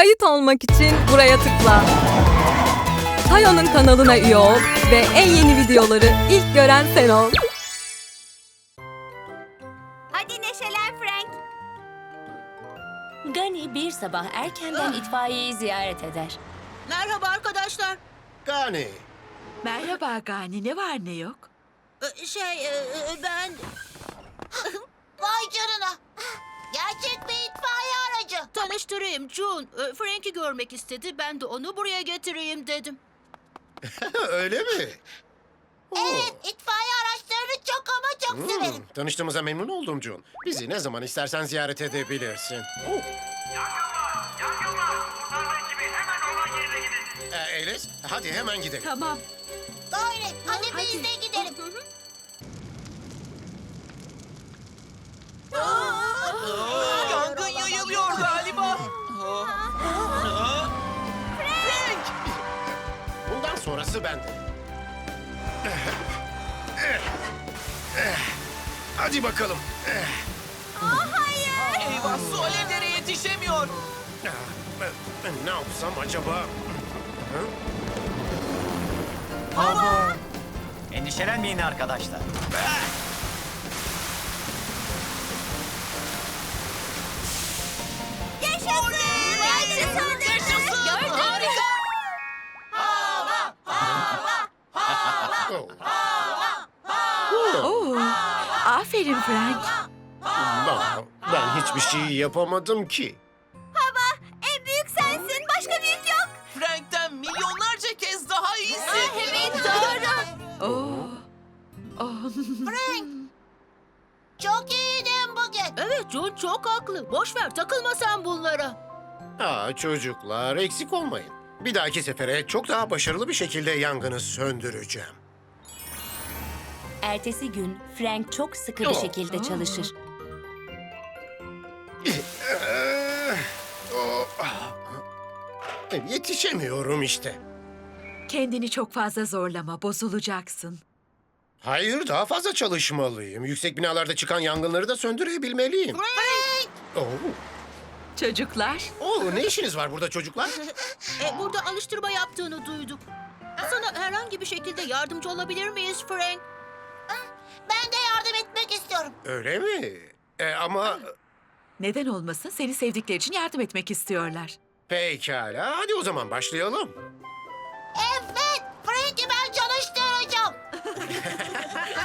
Kayıt olmak için buraya tıkla. Tayo'nun kanalına üye ol ve en yeni videoları ilk gören sen ol. Hadi neşelen Frank. Gani bir sabah erkenden itfaiyeyi ziyaret eder. Merhaba arkadaşlar. Gani. Merhaba Gani, ne var ne yok? Ee, Şey e, e, ben Vay canına. Gerçek aracı. Tanıştırayım June. Ee, Frank'i görmek istedi. Ben de onu buraya getireyim dedim. Öyle mi? Oo. Evet, itfaiye araçlarını çok ama çok Hmm, severim. tanıştığımıza memnun oldum Jun. Bizi ne zaman istersen ziyaret edebilirsin. Oo. Kurtarma ekibi hemen olay yerine gidin. Ee, Elis, hadi hemen gidelim. Tamam, Gayret, hadi, biz de gidelim. Yayılıyor galiba. Bundan sonrası bende. Hadi bakalım. Eyvah su alevlere yetişemiyor. Ne yapsam acaba? Endişelenmeyin arkadaşlar. Yaşasın! Yaşasın! Yaşasın. Harika. Oo. Oo, aferin Frank. Ben, ben hiçbir şey yapamadım ki. En büyük sensin, başka büyük yok. Frank'ten milyonlarca kez daha iyisin. Evet, doğru. Oo. Oh. Çok iyiydin bugün. Evet June çok haklı. Boş ver takılma sen bunlara. Aa, çocuklar eksik olmayın. Bir dahaki sefere çok daha başarılı bir şekilde yangını söndüreceğim. Ertesi gün Frank çok sıkı bir Oh. şekilde çalışır. Ee, o- ah. Yetişemiyorum işte. Kendini çok fazla zorlama, bozulacaksın. Hayır, daha fazla çalışmalıyım. Yüksek binalarda çıkan yangınları da söndürebilmeliyim. Oo. Çocuklar, Oo, ne işiniz var burada çocuklar? E, burada alıştırma yaptığını duyduk. Sana herhangi bir şekilde yardımcı olabilir miyiz Frank? Ben de yardım etmek istiyorum. Öyle mi? E, ama neden olmasın seni sevdikleri için yardım etmek istiyorlar. pekala. Hadi o zaman başlayalım. Evet, Frank'i ben.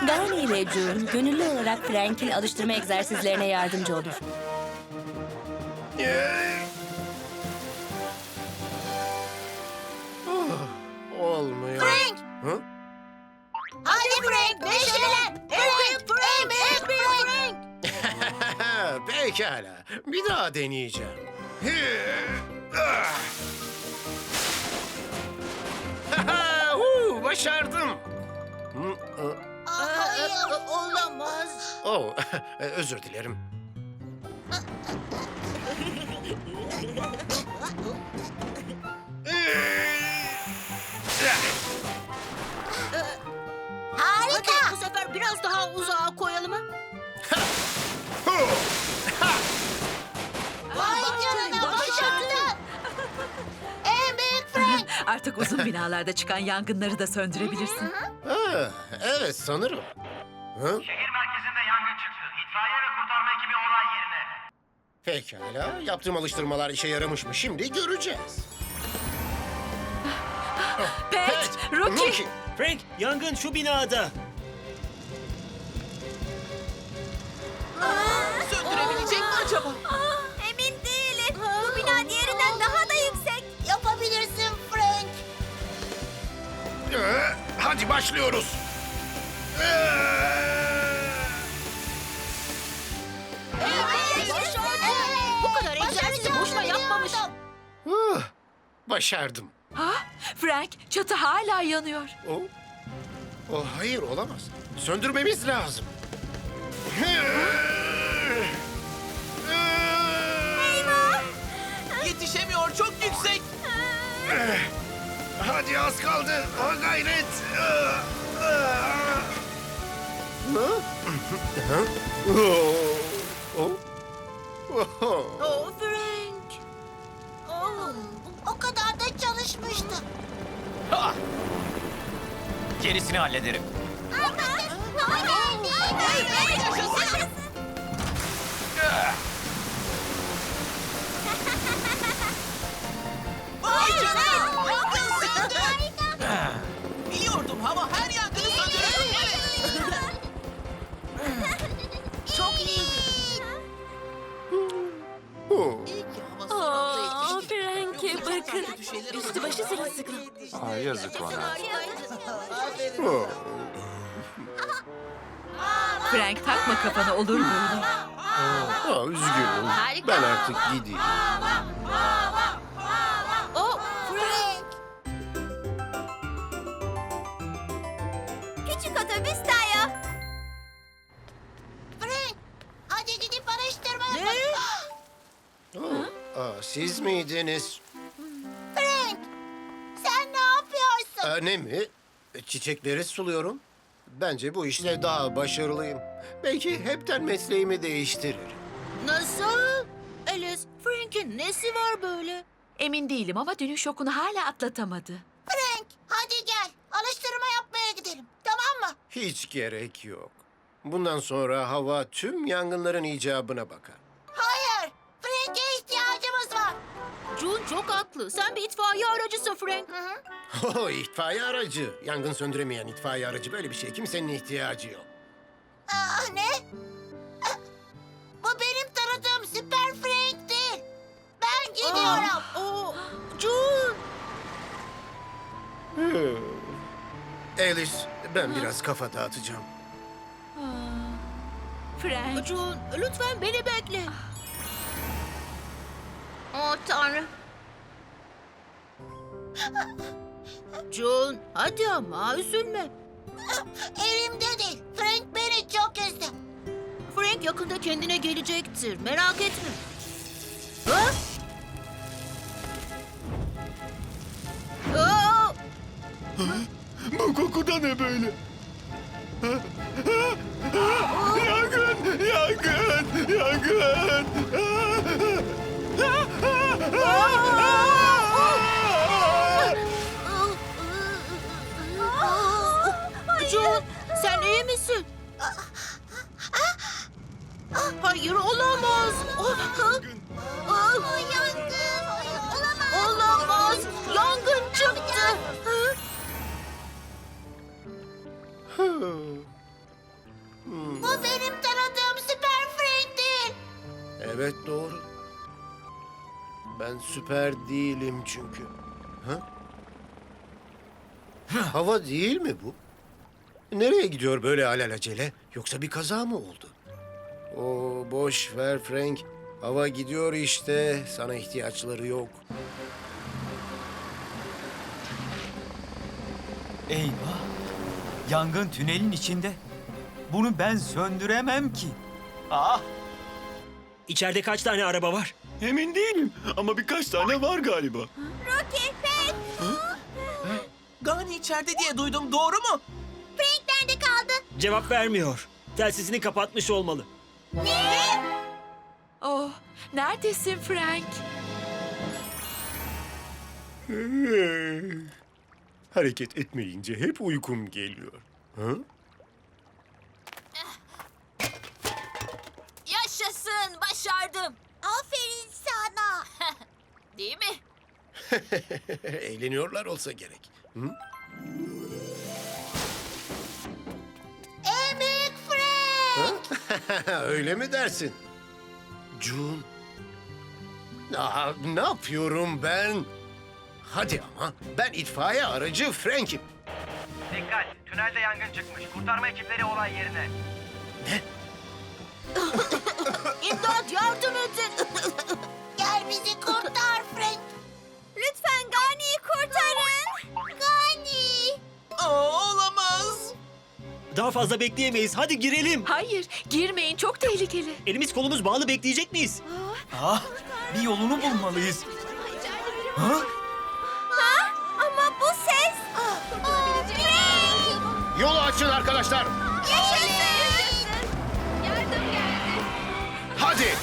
Gani ile June gönüllü olarak Frank'in alıştırma egzersizlerine yardımcı olur. Oh, olmuyor. Frank, Hı? hadi Frank, neşelen. Frank, Frank, büyük Frank. Pekala. Bir daha deneyeceğim. Huu, Başardım. Hı, hı. Hayır. Olamaz. Oh, özür dilerim. Harika. Hadi bu sefer biraz daha uzağa koyalım ha. Vay canına başardın. En büyük Frank. Artık uzun binalarda çıkan yangınları da söndürebilirsin. Ha, evet sanırım. Hı? Şehir merkezinde yangın çıktı. İtfaiye ve kurtarma ekibi olay yerine. Pekala. Yaptığım alıştırmalar işe yaramış mı? Şimdi göreceğiz. Pet, Rocky. Rocky. Frank, yangın şu binada. Söndürebilecek mi acaba? Emin değilim. Bu bina diğerinden daha da yüksek. Yapabilirsin Frank. Ee, Hadi başlıyoruz. Evet, Bu kadar egzersizi boşuna yapmamış. huh, Başardım. Ha, Frank, çatı hala yanıyor. O, o hayır olamaz. Söndürmemiz lazım. Hadi az kaldı. Ha gayret. Oh Oh Frank. Oh. O kadar da çalışmıştı. Ha! Gerisini hallederim. Vay canına! Biliyordum hava her yangını söndürür. Evet. Çok iyiydi. Oh, İyi ki hava Frank'e bakın. Üstü başı sırılsıklam. Aa, yazık ona. Frank takma kafana olur mu? Aa, üzgünüm. Ben artık gideyim. Küçük otobüs Tayo. Frank, hadi gidip araştırma yapalım. Oh, aa, siz miydiniz? Frank, sen ne yapıyorsun? Aa, ne mi? Çiçekleri suluyorum. Bence bu işte daha başarılıyım. Belki hepten mesleğimi değiştirir. Nasıl? Alice, Frank'in nesi var böyle? Emin değilim ama dünün şokunu hala atlatamadı. Frank, hadi gel. Alıştırma yapmaya gidelim. Tamam mı? Hiç gerek yok. Bundan sonra hava tüm yangınların icabına bakar. Hayır. Frank'e ihtiyacımız var. June çok haklı. Sen bir itfaiye aracısın Frank. Oh, itfaiye aracı. Yangın söndüremeyen itfaiye aracı böyle bir şey. Kimsenin ihtiyacı yok. Aa, ne? Ah, Bu benim tanıdığım Süper Frank değil. Ben gidiyorum. Oo, June. Alice, ben biraz kafa dağıtacağım. Frank. June, lütfen beni bekle. Oh Tanrım. June, hadi ama üzülme. Elimde değil. Frank beni çok üzdü. Frank yakında kendine gelecektir. Merak etme. Ha? Aa! Bu koku da ne böyle? Yangın! Yangın! Yangın! June, sen iyi misin? Hayır, olamaz. Oh, yangın. Bu benim tanıdığım Süper Frank değil. Evet doğru. Ben süper değilim çünkü. Ha? Hava değil mi bu? Nereye gidiyor böyle alelacele? Yoksa bir kaza mı oldu? Oo boş ver Frank. Hava gidiyor işte. Sana ihtiyaçları yok. Eyvah. Yangın tünelin içinde. Bunu ben söndüremem ki. Ah! İçeride kaç tane araba var? Emin değilim ama birkaç tane var galiba. Rocky, Frank. Gani içeride diye duydum doğru mu? Frank nerede kaldı? Cevap vermiyor. Telsizini kapatmış olmalı. Oh, neredesin Frank? Hareket etmeyince hep uykum geliyor. Ha? Yaşasın, başardım. Aferin sana. Değil mi? Eğleniyorlar olsa gerek. Hı? En büyük Frank. Öyle mi dersin? June. Aa, ne yapıyorum ben? Hadi ama ben itfaiye aracı Frank'im. Dikkat! Tünelde yangın çıkmış. Kurtarma ekipleri olay yerine. İmdat yardım edin. Gel bizi kurtar Frank. Lütfen Gani'yi kurtarın. Gani. Aa, olamaz. Daha fazla bekleyemeyiz. Hadi girelim. Hayır, girmeyin çok tehlikeli. Elimiz kolumuz bağlı bekleyecek miyiz? Ah! Bir yolunu bulmalıyız. Ha? Yolu açın arkadaşlar. Yaşasın. Yaşasın. Yardım geldi. Hadi.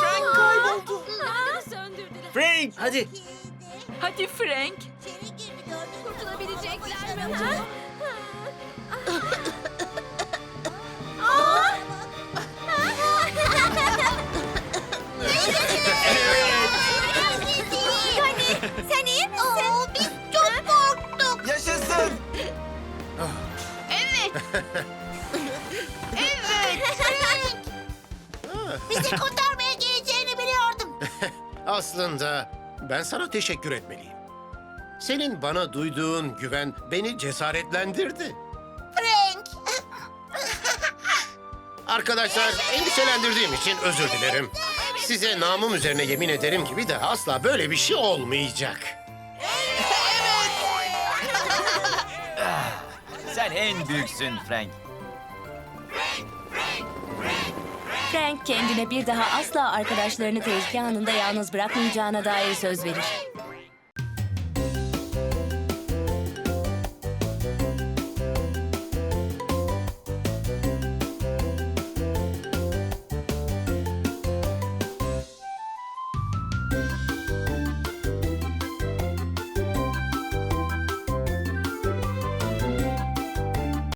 Frank kayboldu. Nerede söndürdüler? Frank. Hadi. Hadi Frank. İçeri girdi gördün? Kurtulabilecekler mi? Ha? Bizi kurtarmaya geleceğini biliyordum. Aslında ben sana teşekkür etmeliyim. Senin bana duyduğun güven beni cesaretlendirdi. Frank. Arkadaşlar endişelendirdiğim için özür dilerim. Size namım üzerine yemin ederim ki bir daha asla böyle bir şey olmayacak. En büyüksün Frank. Frank kendine bir daha asla arkadaşlarını tehlike anında yalnız bırakmayacağına dair söz verir.